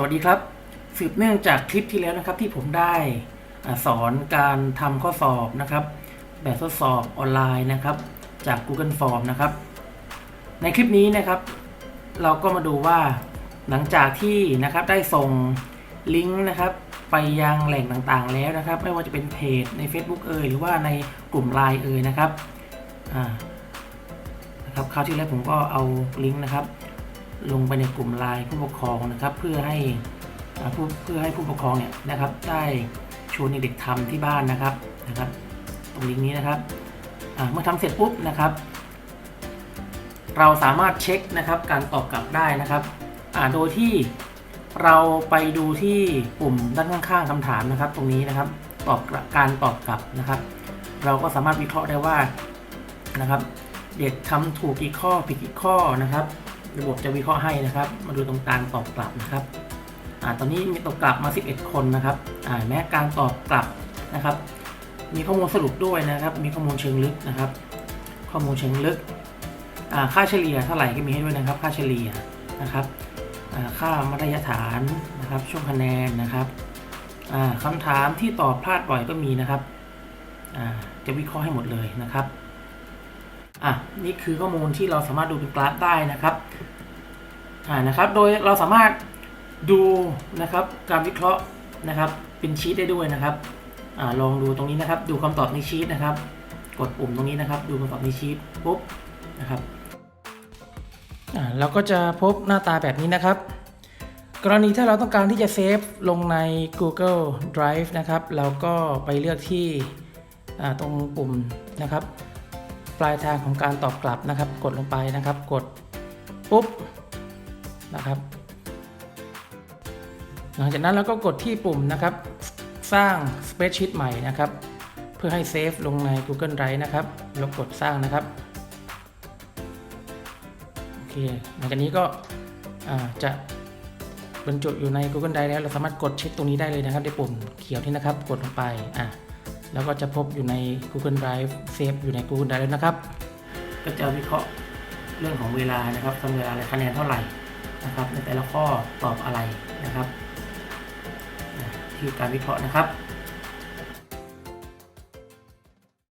สวัสดีครับ สืบเนื่องจากคลิปที่แล้วนะครับที่ผมได้อสอนการทำข้อสอบนะครับ แบบทดสอบออนไลน์นะครับ จาก Google Form นะครับ ในคลิปนี้นะครับ เราก็มาดูว่าหลังจากที่นะครับได้ส่งลิงก์นะครับ ไปยังแหล่งต่างๆ แล้วนะครับ ไม่ว่าจะเป็นเพจใน Facebook เอ่ยหรือว่าในกลุ่ม Line เอ่ยนะครับอ่านะครับคราวที่แล้วผมก็เอาลิงก์นะครับ ลงไปในกลุ่มไลน์ผู้ปกครองนะครับ เพื่อให้ผู้เพื่อให้ผู้ปกครองเนี่ยนะครับ ได้ชวนเด็กๆทำที่บ้านนะครับนะครับ ตรงลิงก์นี้นะครับเมื่อทำเสร็จปุ๊บนะครับ เราสามารถเช็คนะครับการตอบกลับได้นะครับโดยที่เราไปดูที่ปุ่มด้านข้างๆคำถามนะครับ ตรงนี้นะครับตอบกลับการตอบกลับนะครับ เราก็สามารถวิเคราะห์ได้ว่านะครับ เด็กทำถูกกี่ข้อผิดกี่ข้อนะครับ ระบบจะวิเคราะห์ให้นะครับ มาดูตรงการตอบกลับนะครับอตอนนี้มีตอบกลับมา 11 คนนะครับแม้การตอบกลับนะครับ มีข้อมูลสรุปด้วยนะครับ มีข้อมูลเชิงลึกนะครับ ข้อมูลเชิงลึก ค่าเฉลี่ยเท่าไหร่ก็มีให้ด้วยนะครับ ค่าเฉลี่ยนะครับค่ามาตรฐานนะครับ ช่วงคะแนนนะครับอ่าคำถามที่ตอบพลาดบ่อยก็มีนะครับจะวิเคราะห์ให้หมดเลยนะครับอะนี่คือข้อมูลที่เราสามารถดูเป็นกราฟได้นะครับ อ่านะครับ โดยเราสามารถดูนะครับการวิเคราะห์นะครับเป็นชีตได้ด้วยนะครับอ่าลองดูตรงนี้นะครับ ดูคำตอบในชีตนะครับ กดปุ่มตรงนี้นะครับ ดูคำตอบในชีตปุ๊บนะครับอ่าเราก็จะพบหน้าตาแบบนี้นะครับ กรณีถ้าเราต้องการที่จะเซฟลงใน Google Drive นะครับ เราก็ไปเลือกที่ตรงปุ่มนะครับ ปลายทางของการตอบกลับนะครับ กดลงไปนะครับ กดปุ๊บ นะครับหลังจากนั้นเราก็กดที่ปุ่มนะครับ สร้าง Spreadsheet ใหม่นะครับ เพื่อให้เซฟลงใน Google Drive นะครับแล้วกดสร้างนะครับโอเคหลังจากนี้ก็จะบรรจุอยู่ใน Google Drive แล้วเราสามารถกดเช็คตรงนี้ได้เลยนะครับในปุ่มเขียวที่นะครับ กดลงไปอะแล้วก็จะพบอยู่ใน Google Drive เซฟอยู่ใน Google Drive แล้วนะครับ ก็จะวิเคราะห์เรื่องของเวลานะครับทำเวลาอะไรคะแนนเท่าไหร่ นะครับในแต่ละข้อตอบอะไรนะครับอะที่การวิเคราะห์นะครับ